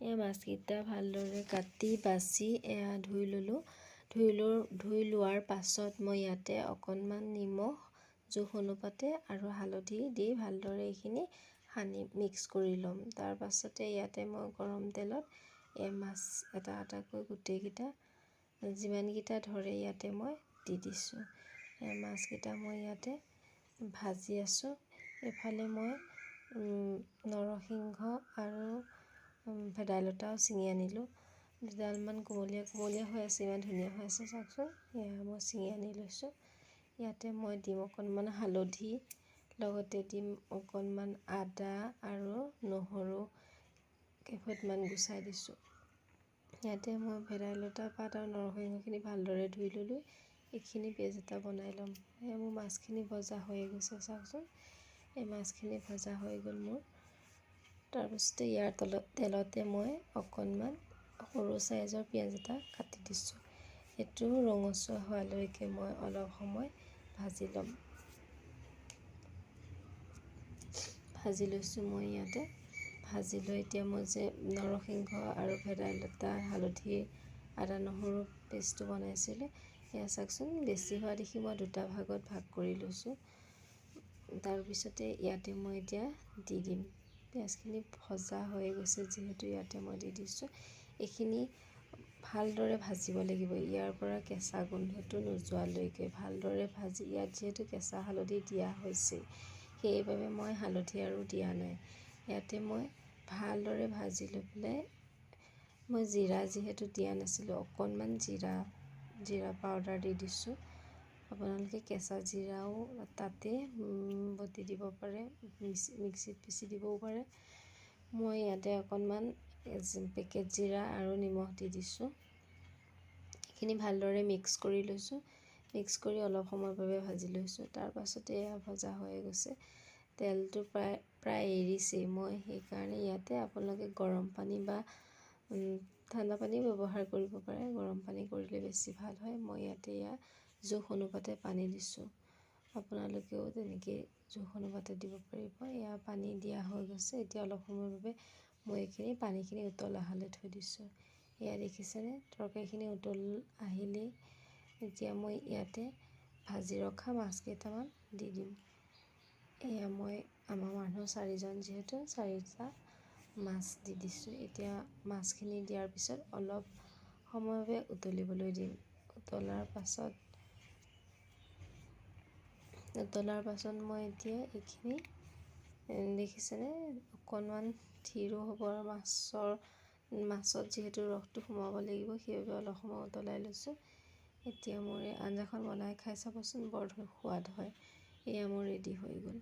এয়া মাছকেইটা ভালদৰে কাটি বাছি এয়া ধুই ল'লোঁ। ধুই লো ধুই লোৱাৰ পাছত মই ইয়াতে অকণমান নিমখ জোখ অনুপাতে আৰু হালধি দি ভালদৰে এইখিনি সানি মিক্স কৰি ল'ম। তাৰ পাছতে ইয়াতে মই গৰম তেলত এই মাছ এটা এটাকৈ গোটেইকেইটা যিমানকেইটা ধৰে ইয়াতে মই দি দিছোঁ। এই মাছকেইটা মই ইয়াতে ভাজি আছোঁ। এফালে মই নৰসিংহ আৰু ভেদাইলতাও ছিঙি আনিলোঁ। দুডালমান কোমলীয়া কোমলীয়া হৈ আছে ইমান ধুনীয়া হৈ আছে চাওকচোন। এয়া মই ছিঙি আনি লৈছোঁ। ইয়াতে মই দিম অকণমান হালধি লগতে দিম অকণমান আদা আৰু নহৰু কেইফোটমান গুচাই দিছোঁ। ইয়াতে মই ভেদাইলতা পাত আৰু নৰসিংহখিনি ভালদৰে ধুই ল'লোঁ। এইখিনি পেষ্ট এটা বনাই ল'ম। এই মোৰ মাছখিনি ভজা হৈয়ে গৈছে চাওকচোন। এই মাছখিনি ভজা হৈ গ'ল মোৰ। তাৰপিছতে ইয়াৰ তলত তেলতে মই অকণমান সৰু চাইজৰ পিঁয়াজ এটা কাটি দিছোঁ। সেইটো ৰঙচুৱা হোৱালৈকে মই অলপ সময় ভাজি ল'ম। ভাজি লৈছোঁ মই ইয়াতে। ভাজি লৈ এতিয়া মই যে নৰসিংহ আৰু ভেদাইলতা হালধি আদা নহৰু পেষ্টটো বনাইছিলোঁ সেয়া চাওকচোন বেছি হোৱা দেখি মই দুটা ভাগত ভাগ কৰি লৈছোঁ। তাৰপিছতে ইয়াতে মই এতিয়া দি দিম। পিঁয়াজখিনি ভজা হৈ গৈছে যিহেতু ইয়াতে মই দি দিছোঁ। এইখিনি ভালদৰে ভাজিব লাগিব। ইয়াৰ পৰা কেঁচা গোন্ধটো নোযোৱালৈকে ভালদৰে ভাজি ইয়াত যিহেতু কেঁচা হালধি দিয়া হৈছে সেইবাবে মই হালধি আৰু দিয়া নাই। ইয়াতে মই ভালদৰে ভাজি লৈ পেলাই মই জিৰা যিহেতু দিয়া নাছিলোঁ অকণমান জিৰা জিৰা পাউডাৰ দি দিছোঁ। আপোনালোকে কেঁচা জিৰাও তাতে বটি দিব পাৰে মিক্সিত পিচি দিবও পাৰে। মই ইয়াতে অকণমান পেকেট জিৰা আৰু নিমখ দি দিছোঁ। এইখিনি ভালদৰে মিক্স কৰি লৈছোঁ। মিক্স কৰি অলপ সময়ৰ বাবে ভাজি লৈছোঁ। তাৰপাছতে এয়া ভজা হৈ গৈছে। তেলটো প্ৰায় প্ৰায় এৰিছেই। মই সেইকাৰণে ইয়াতে আপোনালোকে গৰম পানী বা ঠাণ্ডা পানী ব্যৱহাৰ কৰিব পাৰে। গৰম পানী কৰিলে বেছি ভাল হয়। মই ইয়াতে এয়া জোখ অনুপাতে পানী দিছোঁ। আপোনালোকেও তেনেকৈ জোখ অনুপাতে দিব পাৰিব। এয়া পানী দিয়া হৈ গৈছে। এতিয়া অলপ সময়ৰ বাবে মই এইখিনি পানীখিনি উতল অহালৈ থৈ দিছোঁ। এয়া দেখিছেনে? তৰকাৰীখিনি উতল আহিলেই এতিয়া মই ইয়াতে ভাজি ৰখা মাছ কেইটামান দি দিম। এয়া মই আমাৰ মানুহ চাৰিজন যিহেতু চাৰিটা মাছ দি দিছোঁ। এতিয়া মাছখিনি দিয়াৰ পিছত অলপ সময়ৰ বাবে উতলিবলৈ দিম। উতলাৰ পাছত উতলাৰ পাছত মই এতিয়া এইখিনি দেখিছেনে? অকণমান থিৰো হ'ব আৰু মাছৰ মাছত যিহেতু ৰসটো সোমাব লাগিব সেইবাবে অলপ সময় উতলাই লৈছোঁ। এতিয়া মোৰ এই আঞ্জাখন বনাই খাই চাবচোন বৰ সোৱাদ হয়। এয়া মোৰ ৰেডি হৈ গ'ল।